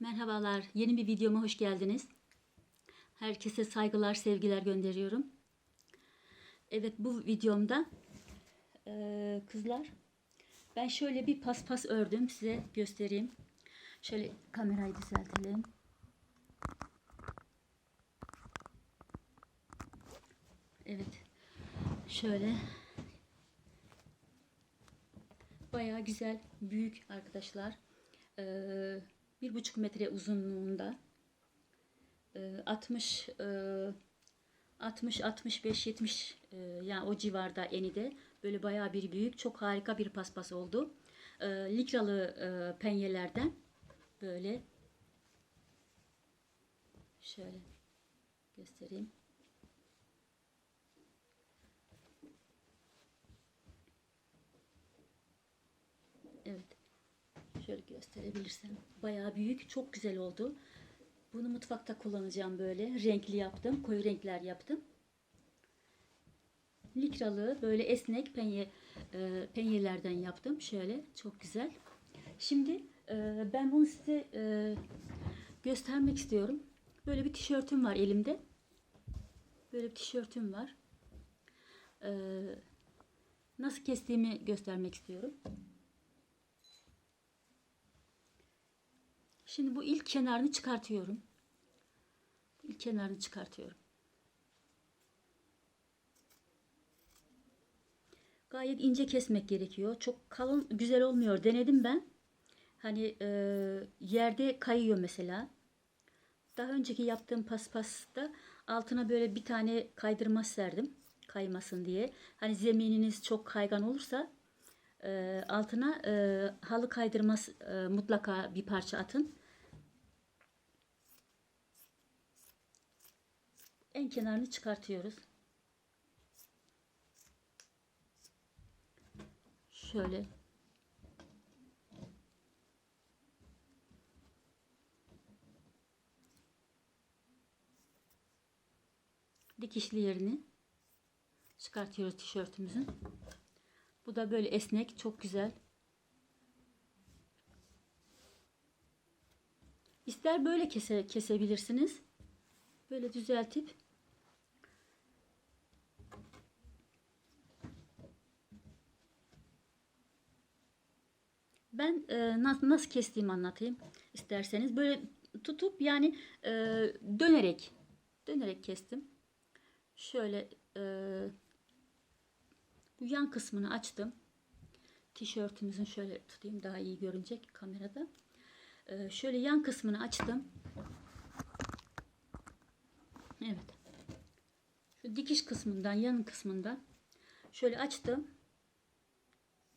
Merhabalar, yeni bir videoma hoş geldiniz. Herkese saygılar, sevgiler gönderiyorum. Evet, bu videomda e, kızlar, ben şöyle bir paspas ördüm, size göstereyim. Şöyle kamerayı düzeltelim. Evet, şöyle bayağı güzel, büyük arkadaşlar. Ee, 1,5 metre uzunluğunda 60 60 65 70 yani o civarda eni de böyle bayağı bir büyük çok harika bir paspas oldu. E, likralı e, penyelerden böyle şöyle göstereyim. Şöyle gösterebilirsem. Bayağı büyük. Çok güzel oldu. Bunu mutfakta kullanacağım böyle. Renkli yaptım. Koyu renkler yaptım. Likralı böyle esnek penye e, penyelerden yaptım. Şöyle çok güzel. Şimdi e, ben bunu size e, göstermek istiyorum. Böyle bir tişörtüm var elimde. Böyle bir tişörtüm var. E, nasıl kestiğimi göstermek istiyorum. Şimdi bu ilk kenarını çıkartıyorum. İlk kenarını çıkartıyorum. Gayet ince kesmek gerekiyor. Çok kalın güzel olmuyor. Denedim ben. Hani e, yerde kayıyor mesela. Daha önceki yaptığım paspasta altına böyle bir tane kaydırma serdim. Kaymasın diye. Hani zemininiz çok kaygan olursa e, altına e, halı kaydırmaz e, mutlaka bir parça atın. En kenarını çıkartıyoruz. Şöyle. Dikişli yerini çıkartıyoruz tişörtümüzün. Bu da böyle esnek, çok güzel. İster böyle kese, kesebilirsiniz. Böyle düzeltip ben e, nasıl, nasıl kestiğimi anlatayım isterseniz. Böyle tutup yani e, dönerek dönerek kestim. Şöyle e, bu yan kısmını açtım. Tişörtümüzün şöyle tutayım daha iyi görünecek kamerada. Ee, şöyle yan kısmını açtım. Evet. Şu dikiş kısmından, yan kısmından şöyle açtım.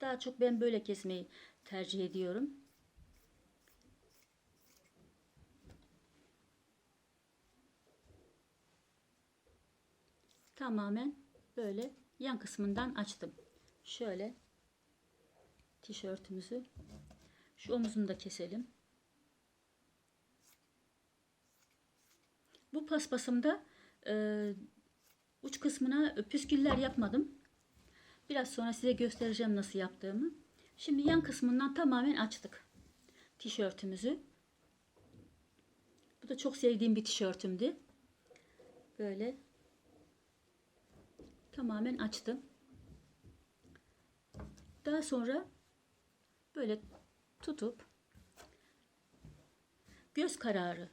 Daha çok ben böyle kesmeyi tercih ediyorum. Tamamen böyle yan kısmından açtım. Şöyle tişörtümüzü şu omuzunu da keselim. Bu paspasımda e, uç kısmına püsküller yapmadım. Biraz sonra size göstereceğim nasıl yaptığımı. Şimdi yan kısmından tamamen açtık tişörtümüzü. Bu da çok sevdiğim bir tişörtümdü. Böyle tamamen açtım. Daha sonra böyle tutup göz kararı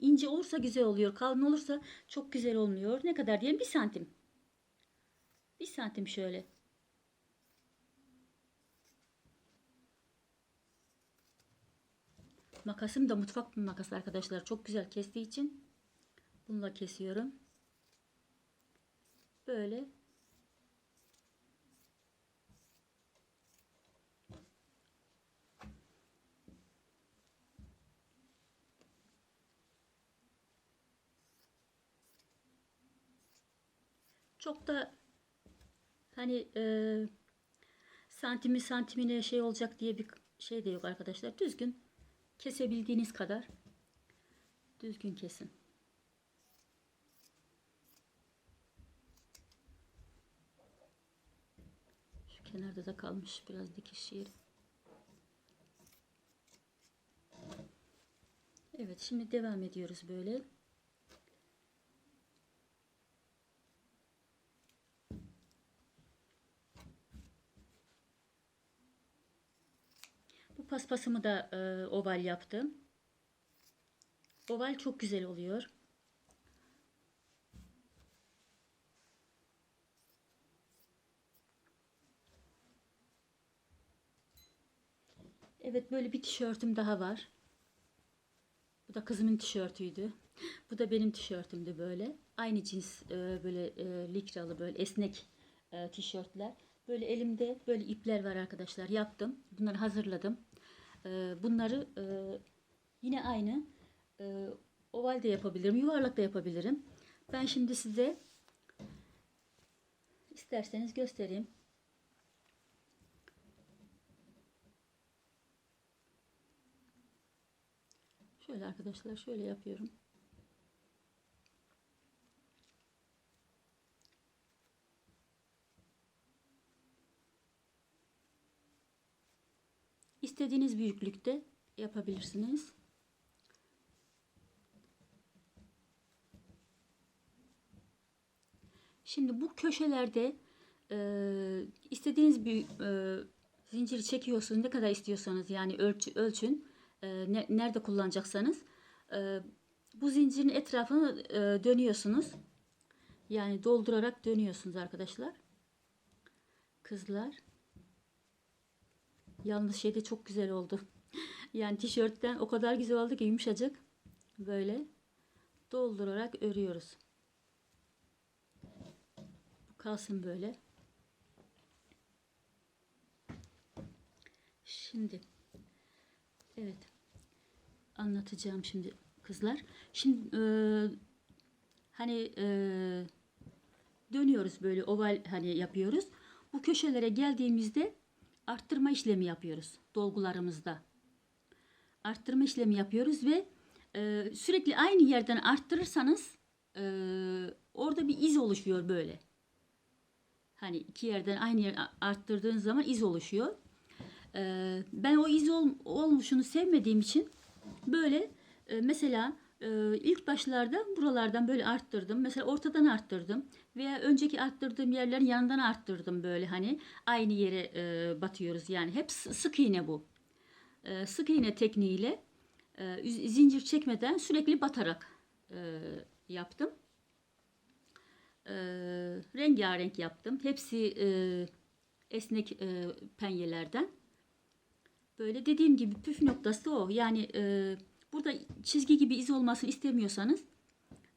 ince olursa güzel oluyor. Kalın olursa çok güzel olmuyor. Ne kadar diyelim? Bir santim. Bir santim şöyle. Makasım da mutfak makası arkadaşlar. Çok güzel kestiği için bununla kesiyorum. Böyle Çok da hani e, santimi santimine şey olacak diye bir şey de yok arkadaşlar. Düzgün kesebildiğiniz kadar düzgün kesin. Şu kenarda da kalmış biraz dikiş yeri. Evet şimdi devam ediyoruz böyle. Bu paspasımı da e, oval yaptım. Oval çok güzel oluyor. Evet böyle bir tişörtüm daha var. Bu da kızımın tişörtüydü. Bu da benim tişörtümdü böyle. Aynı cins e, böyle e, likralı böyle esnek e, tişörtler. Böyle elimde böyle ipler var arkadaşlar. Yaptım. Bunları hazırladım. E, bunları e, yine aynı e, oval de yapabilirim. Yuvarlak da yapabilirim. Ben şimdi size isterseniz göstereyim. Şöyle arkadaşlar şöyle yapıyorum. İstediğiniz büyüklükte yapabilirsiniz. Şimdi bu köşelerde e, istediğiniz bir e, zinciri çekiyorsunuz. Ne kadar istiyorsanız yani ölçü, ölçün. E, ne, nerede kullanacaksanız. E, bu zincirin etrafını e, dönüyorsunuz. Yani doldurarak dönüyorsunuz arkadaşlar. Kızlar. Yalnız şey de çok güzel oldu. Yani tişörtten o kadar güzel oldu ki yumuşacık. Böyle doldurarak örüyoruz. Kalsın böyle. Şimdi evet anlatacağım şimdi kızlar. Şimdi e, hani e, dönüyoruz böyle oval hani yapıyoruz. Bu köşelere geldiğimizde arttırma işlemi yapıyoruz dolgularımızda. Arttırma işlemi yapıyoruz ve e, sürekli aynı yerden arttırırsanız e, orada bir iz oluşuyor böyle. Hani iki yerden aynı yer arttırdığın zaman iz oluşuyor. E, ben o iz ol, olmuşunu sevmediğim için böyle e, mesela e, ilk başlarda buralardan böyle arttırdım. Mesela ortadan arttırdım veya önceki arttırdığım yerlerin yanından arttırdım böyle hani aynı yere e, batıyoruz yani hep sık iğne bu. E, sık iğne tekniğiyle e, zincir çekmeden sürekli batarak yaptım. E, rengarenk yaptım. Hepsi esnek penyelerden. Böyle dediğim gibi püf noktası o. Yani e, burada çizgi gibi iz olmasını istemiyorsanız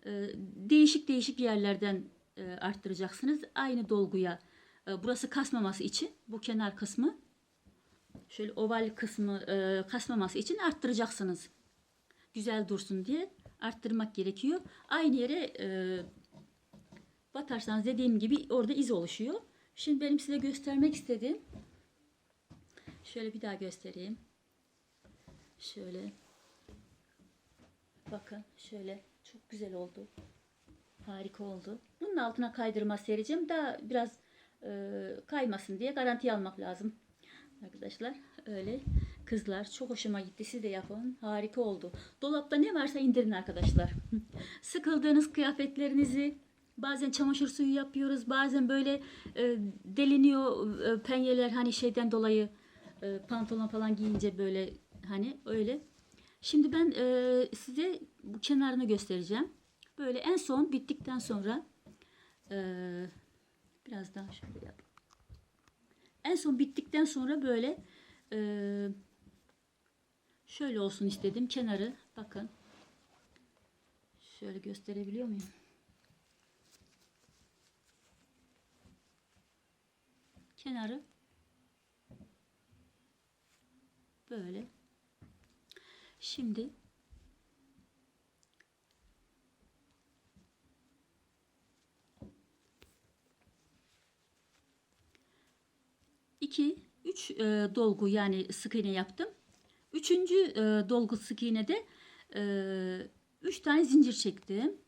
e, değişik değişik yerlerden e, arttıracaksınız. Aynı dolguya e, burası kasmaması için bu kenar kısmı şöyle oval kısmı kasmaması için arttıracaksınız. Güzel dursun diye arttırmak gerekiyor. Aynı yere batarsanız dediğim gibi orada iz oluşuyor. Şimdi benim size göstermek istediğim şöyle bir daha göstereyim. Şöyle bakın şöyle çok güzel oldu. Harika oldu. Bunun altına kaydırma sereceğim. Daha biraz e, kaymasın diye garanti almak lazım. Arkadaşlar öyle. Kızlar çok hoşuma gitti. Siz de yapın. Harika oldu. Dolapta ne varsa indirin arkadaşlar. Sıkıldığınız kıyafetlerinizi bazen çamaşır suyu yapıyoruz. Bazen böyle e, deliniyor e, penyeler hani şeyden dolayı e, pantolon falan giyince böyle hani öyle. Şimdi ben e, size bu kenarını göstereceğim. Böyle en son bittikten sonra e, biraz daha şöyle yap. En son bittikten sonra böyle e, şöyle olsun istedim. Kenarı bakın. Şöyle gösterebiliyor muyum? Kenarı böyle. Şimdi iki, üç e, dolgu yani sık iğne yaptım. Üçüncü e, dolgu sık iğnede e, üç tane zincir çektim.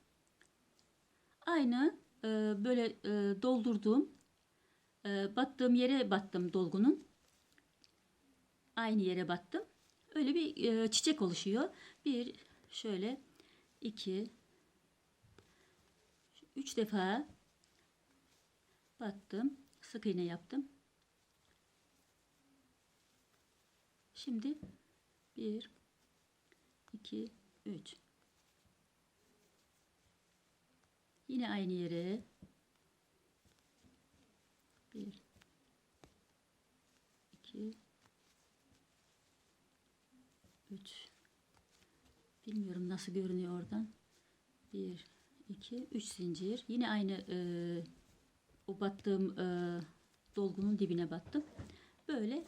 Aynı e, böyle e, doldurduğum e, battığım yere battım dolgunun. Aynı yere battım. Öyle bir e, çiçek oluşuyor. Bir, şöyle 2 3 defa battım. Sık iğne yaptım. Şimdi 1 2 3 Yine aynı yere 1 2 3 Bilmiyorum nasıl görünüyor oradan. 1 2 3 zincir. Yine aynı e, o battığım e, dolgunun dibine battım. Böyle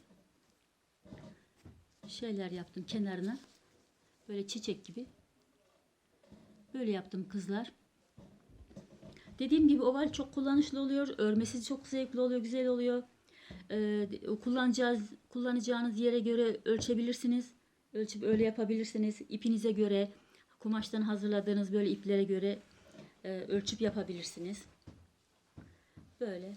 şeyler yaptım kenarına. Böyle çiçek gibi. Böyle yaptım kızlar. Dediğim gibi oval çok kullanışlı oluyor. Örmesi çok zevkli oluyor, güzel oluyor. Ee, kullanacağız, kullanacağınız yere göre ölçebilirsiniz. Ölçüp öyle yapabilirsiniz. İpinize göre, kumaştan hazırladığınız böyle iplere göre e, ölçüp yapabilirsiniz. Böyle.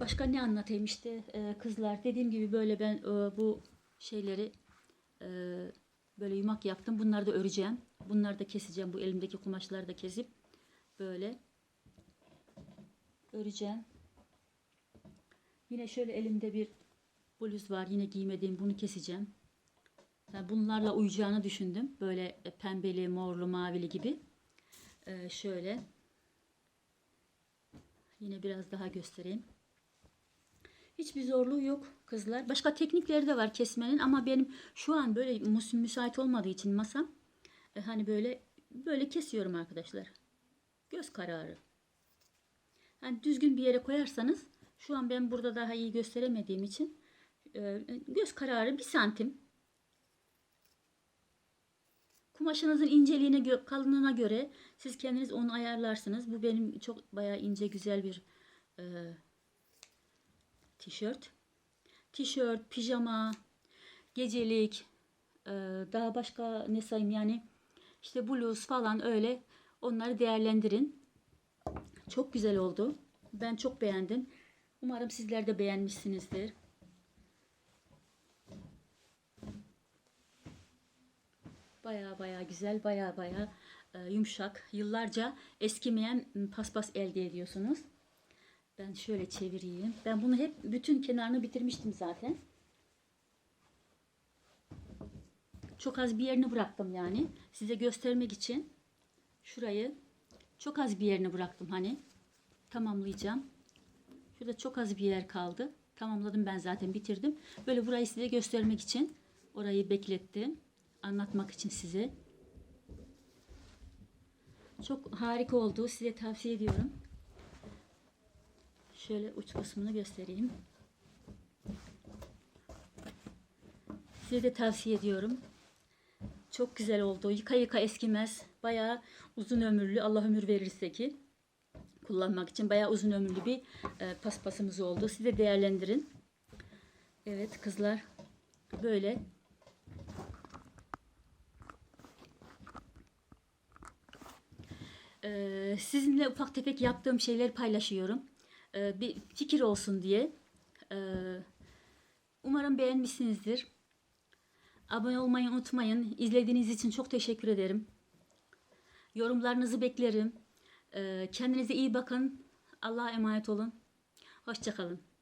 Başka ne anlatayım işte e, kızlar. Dediğim gibi böyle ben e, bu şeyleri e, böyle yumak yaptım. Bunları da öreceğim. Bunları da keseceğim. Bu elimdeki kumaşları da kesip böyle öreceğim. Yine şöyle elimde bir bluz var. Yine giymediğim bunu keseceğim. Yani bunlarla uyacağını düşündüm. Böyle pembeli, morlu, mavili gibi. Ee, şöyle. Yine biraz daha göstereyim. Hiçbir zorluğu yok kızlar. Başka teknikleri de var kesmenin ama benim şu an böyle müs- müsait olmadığı için masam e, hani böyle böyle kesiyorum arkadaşlar. Göz kararı. Hani düzgün bir yere koyarsanız şu an ben burada daha iyi gösteremediğim için e, göz kararı bir santim. Kumaşınızın inceliğine kalınlığına göre siz kendiniz onu ayarlarsınız. Bu benim çok bayağı ince güzel bir e, tişört. Tişört, pijama, gecelik, e, daha başka ne sayayım yani işte bluz falan öyle onları değerlendirin. Çok güzel oldu. Ben çok beğendim. Umarım sizler de beğenmişsinizdir. Baya baya güzel, baya baya e, yumuşak. Yıllarca eskimeyen paspas elde ediyorsunuz. Ben şöyle çevireyim. Ben bunu hep bütün kenarını bitirmiştim zaten. Çok az bir yerini bıraktım yani. Size göstermek için. Şurayı çok az bir yerini bıraktım hani. Tamamlayacağım. Şurada çok az bir yer kaldı. Tamamladım ben zaten bitirdim. Böyle burayı size göstermek için orayı beklettim. Anlatmak için size. Çok harika oldu. Size tavsiye ediyorum. Şöyle uç kısmını göstereyim. Size de tavsiye ediyorum. Çok güzel oldu. Yıka yıka eskimez. Bayağı uzun ömürlü. Allah ömür verirse ki kullanmak için bayağı uzun ömürlü bir e, paspasımız oldu. Siz de değerlendirin. Evet kızlar. Böyle. Ee, sizinle ufak tefek yaptığım şeyleri paylaşıyorum. Ee, bir fikir olsun diye. Ee, umarım beğenmişsinizdir. Abone olmayı unutmayın. İzlediğiniz için çok teşekkür ederim. Yorumlarınızı beklerim. Ee, kendinize iyi bakın. Allah'a emanet olun. Hoşçakalın.